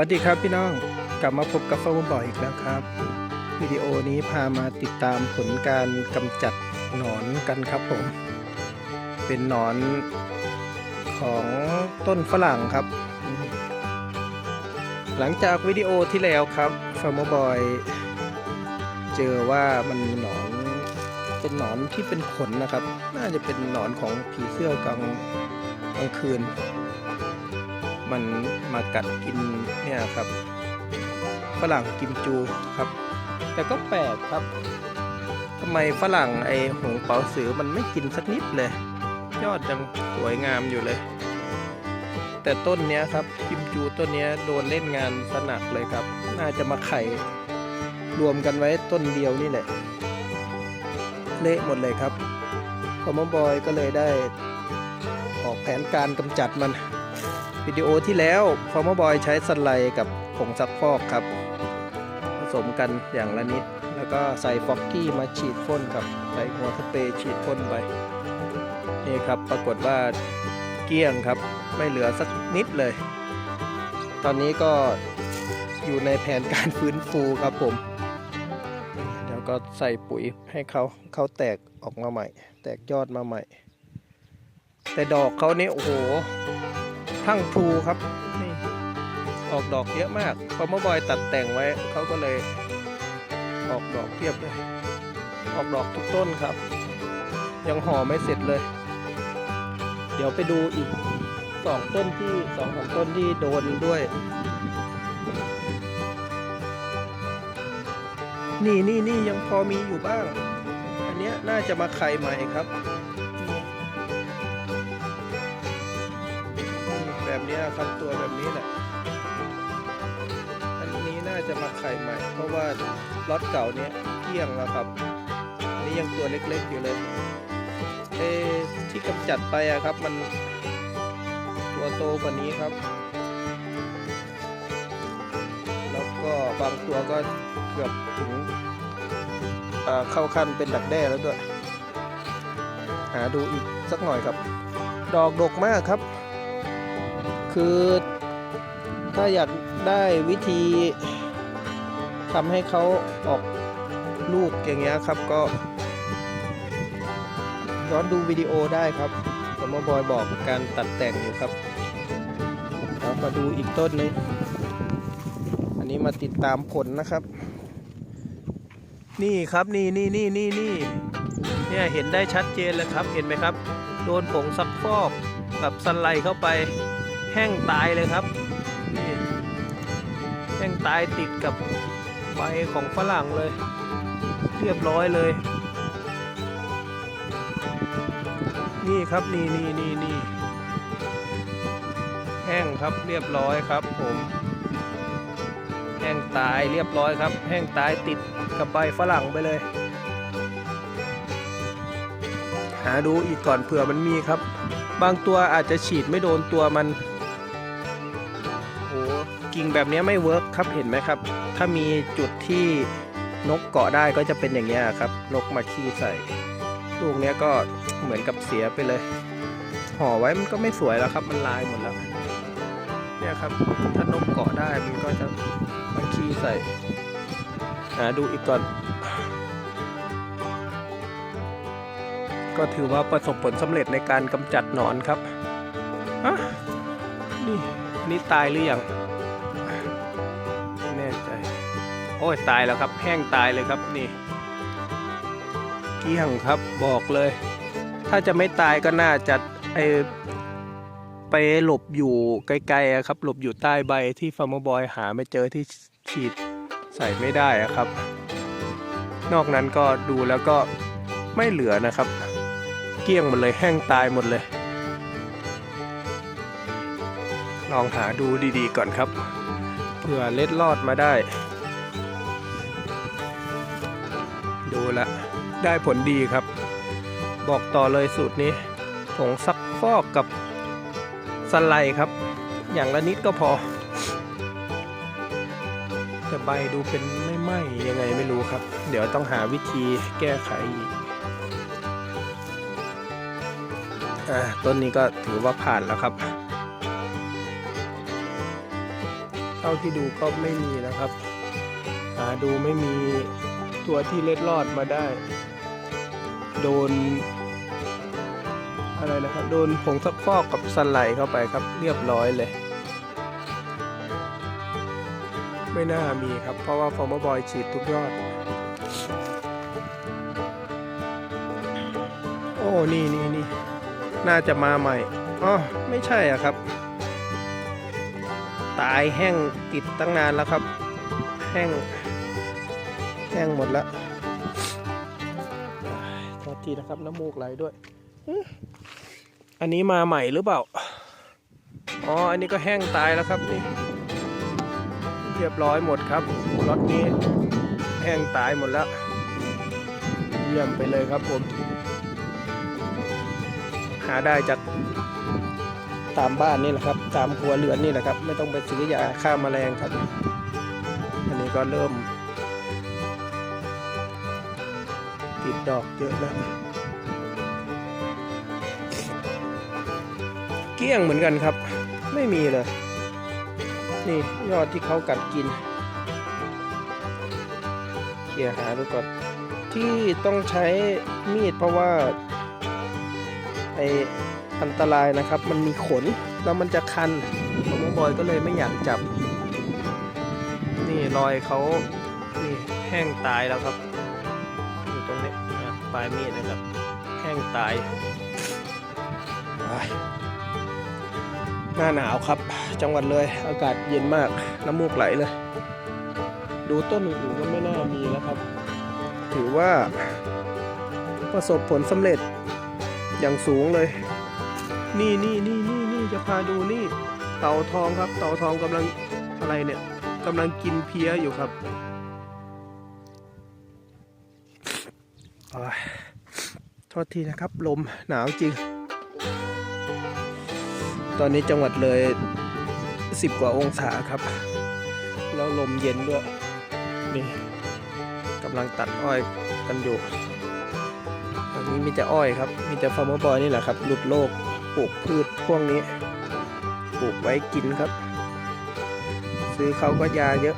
วัสดีครับพี่น้องกลับมาพบกับฟาร์มบ่อยอีกแล้วครับ วิดีโอนี้พามาติดตามผลการกำจัดหนอนกันครับผม เป็นหนอนของต้นฝรั่งครับ หลังจากวิดีโอที่แล้วครับฟาร์มบอยเจอว่ามันมีหนอนเป็นหนอนที่เป็นขนนะครับ น่าจะเป็นหนอนของผีเสื้อกลางกลางคืน มันมากัดกินเนี่ยครับฝรั่งกิมจูครับ แต่ก็แปลกครับทำไมฝรั่งไอหงเป๋าสือมันไม่กินสักนิดเลย ยอดยังสวยงามอยู่เลย แต่ต้นเนี้ยครับกิมจูต้นเนี้ยโดนเล่นงานสนักเลยครับ น่าจะมาไข่รวมกันไว้ต้นเดียวนี่แหละ เละหมดเลยครับพอมบอยก็เลยได้ออกแผนการกำจัดมัน วิดีโอที่แล้วฟอร์มบอยใช้สไลด์กับผงซักฟอกครับ ผสมกันอย่างละนิด แล้วก็ใส่ฟอกกี้มาฉีดพ่นครับใส่หัวสเปรย์ฉีดพ่นไปนี่ครับปรากฏว่าเกลี้ยงครับ ไม่เหลือสักนิดเลย ตอนนี้ก็อยู่ในแผนการฟื้นฟูครับผม เดี๋ยวก็ใส่ปุ๋ยให้เขาเขาแตกออกมาใหม่ แตกยอดมาใหม่ แต่ดอกเขานี่โอ้โห ทั้งพลูครับนี่ออกดอกเยอะมากพอเมื่อบอยตัดแต่งไว้เขาก็เลยออกดอกเพียบเลย ออกดอกทุกต้นครับ ยังห่อไม่เสร็จเลย เดี๋ยวไปดูอีกสองต้นที่สองสามต้นที่โดนด้วย นี่นี่นี่ยังพอมีอยู่บ้าง อันเนี้ยน่าจะมาไข่ใหม่ครับ นี้ครับตัวแบบนี้แหละอันนี้น่าจะมาไข่ใหม่ เพราะว่าล็อตเก่าเนี้ยเกี้ยงแล้วครับนนี้ยังตัวเล็กๆอยู่เลยเอที่กำจัดไปอะครับมันตัวโตกว่านี้ครับ แล้วก็บางตัวก็เกือบถึงอ่อเข้าขั้นเป็นดักแด้แล้วด้วย หาดูอีกสักหน่อยครับ ดอกดกมากครับ คือถ้าอยากได้วิธีทำให้เขาออกลูกอย่างเงี้ยครับก็ย้อนดูวิดีโอได้ครับสมบอยบอกการตัดแต่งอยู่ครับเรามาดูอีกต้นหนึงอันนี้มาติดตามผลนะครับ นี่ครับนี่นี่นี่นี่นี่เนี่ยเห็นได้ชัดเจนเลยครับเห็นไหมครับ โดนผงซักฟอกกับสไลด์เข้าไป แห้งตายเลยครับนี่แห้งตายติดกับใบของฝรั่งเลย เรียบร้อยเลย นี่ครับนี่นี่นี่นี่แห้งครับเรียบร้อยครับผมแห้งตายเรียบร้อยครับ แห้งตายติดกับใบฝรั่งไปเลย หาดูอีกก่อนเผื่อมันมีครับ บางตัวอาจจะฉีดไม่โดนตัวมัน กิ่งแบบนี้ไม่เวิร์กครับเห็นไหมครับ ถ้ามีจุดที่นกเกาะได้ก็จะเป็นอย่างเงี้ครับ นกมาขี้ใส่ลูกเนี้ยก็เหมือนกับเสียไปเลย ห่อไว้มันก็ไม่สวยแล้วครับ มันลายหมดแล้วเนี่ยครับ ถ้านกเกาะได้มันก็จะมาขี้ใส่หาดูอีกก่อนก็ถือว่าประสบผลสำเร็จในการกำจัดหนอนครับอะนี่นนี่ตายหรือยัง โอ้ยตายแล้วครับ แห้งตายเลยครับนี่เกี้ยงครับบอกเลย ถ้าจะไม่ตายก็น่าจะไอไปหลบอยู่ไกลๆครับ หลบอยู่ใต้ใบที่ฟาร์มบอยหาไม่เจอที่ฉีดใส่ไม่ได้อะครับ นอกนั้นก็ดูแล้วก็ไม่เหลือนะครับ เกี้ยงหมดเลยแห้งตายหมดเลย ลองหาดูดีๆก่อนครับเผื่อเล็ดลอดมาได้ ดูละ ได้ผลดีครับ บอกต่อเลยสูตรนี้ ผงซักฟอกกับสไลครับ อย่างละนิดก็พอ แต่ใบดูเป็นไม่ไหมยังไงไม่รู้ครับ เดี๋ยวต้องหาวิธีแก้ไขอีกต้นนี้ก็ถือว่าผ่านแล้วครับ เท่าที่ดูก็ไม่มีนะครับ หาดูไม่มี ตัวที่เล็ดลอดมาได้ โดน อะไรนะครับ โดนผงซักฟอกกับสไลด์เข้าไปครับ เรียบร้อยเลย ไม่น่ามีครับ เพราะว่าฟอร์มบอยฉีดทุกยอด โอ้ นี่นี่นี่น่าจะมาใหม่อ๋อไม่ใช่อะครับ ตายแห้งติดตั้งนานแล้วครับ แห้ง ห้งหมดแล้วโทษทีนะครับน้ำมูกไหลด้วย อันนี้มาใหม่หรือเปล่า อ๋อ อันนี้ก็แห้งตายแล้วครับนี่ เรียบร้อยหมดครับรถนี้แห้งตายหมดแล้ว เยี่ยมไปเลยครับผม หาได้จากตามบ้านนี่แหละครับ ตามครัวเรือนนี่แหละครับ ไม่ต้องไปซื้อยาฆ่าแมลงครับ อันนี้ก็เริ่ม ติดดอกเยอะแล้ว เกี้ยงเหมือนกันครับ ไม่มีเลย นี่ยอดที่เขากัดกินเกี่ยหาดูก่อนที่ต้องใช้มีดเพราะว่าไออันตรายนะครับ มันมีขนแล้วมันจะคันผมบอยก็เลยไม่อยากจับ นี่รอยเขานี่แห้งตายแล้วครับ ตรงนี้นะปลายมีดนะครับแห้งตาย หน้าหนาวครับ จังหวัดเลย อากาศเย็นมาก น้ำมูกไหลเลย ดูต้นอื่นๆก็ไม่น่ามีแล้วครับ ถือว่าประสบผลสำเร็จอย่างสูงเลย นี่นี่นี่นี่นี่จะพาดูนี่ เต่าทองครับ เต่าทองกำลังอะไรเนี่ยกำลังกินเพี้ยอยู่ครับ โอ้ยโทษทีนะครับ ลมหนาวจริง ตอนนี้จังหวัดเลย 10 กว่าองศาครับ แล้วลมเย็นด้วย นี่กำลังตัดอ้อยกันอยู่ตอนนี้มีแต่อ้อยครับ มีแต่ฟาร์มบอยนี่แหละครับ หลุดโลก ปลูกพืชพวกนี้ ปลูกไว้กินครับ ซื้อเขาก็ยาเยอะ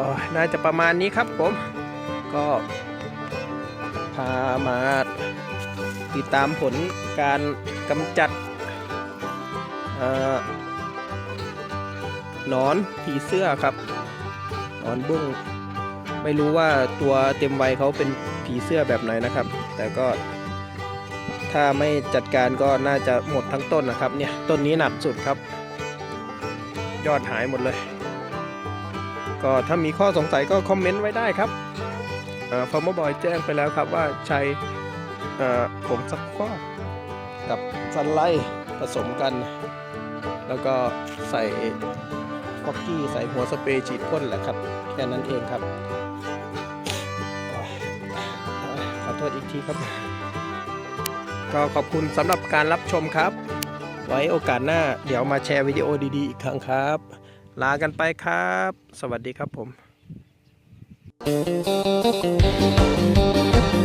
อ๋อน่าจะประมาณนี้ครับผม ก็ พามาติดตามผลการกำจัดเอ่อหนอนผีเสื้อครับหนอนบุ้งไม่รู้ว่าตัวเต็มวัยเขาเป็นผีเสื้อแบบไหนนะครับ แต่ก็ถ้าไม่จัดการก็น่าจะหมดทั้งต้นนะครับเนี่ยต้นนี้หนักสุดครับ ยอดหายหมดเลย ก็ถ้ามีข้อสงสัยก็คอมเมนต์ไว้ได้ครับ ฟอร์มบอยแจ้งไปแล้วครับว่าใช่ผงซักฟอกกับซันไลท์ผสมกัน แล้วก็ใส่ฟอกกี้ใส่หัวสเปรย์ฉีดพ่นแหละครับแค่นั้นเองครับอขอโทษอีกทีครับ ก็ขอบคุณสำหรับการรับชมครับ ไว้โอกาสหน้าเดี๋ยวมาแชร์วิดีโอดีๆอีกครั้งครับ ลากันไปครับ สวัสดีครับผม Thank you.